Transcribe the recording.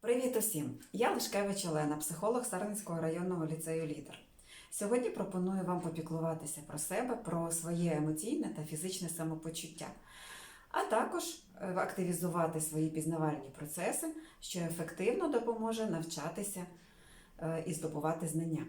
Привіт усім! Я Лишкевич Олена, психолог Сарницького районного ліцею Лідер. Сьогодні пропоную вам попіклуватися про себе, про своє емоційне та фізичне самопочуття, а також е, активізувати свої пізнавальні процеси, що ефективно допоможе навчатися е, і здобувати знання.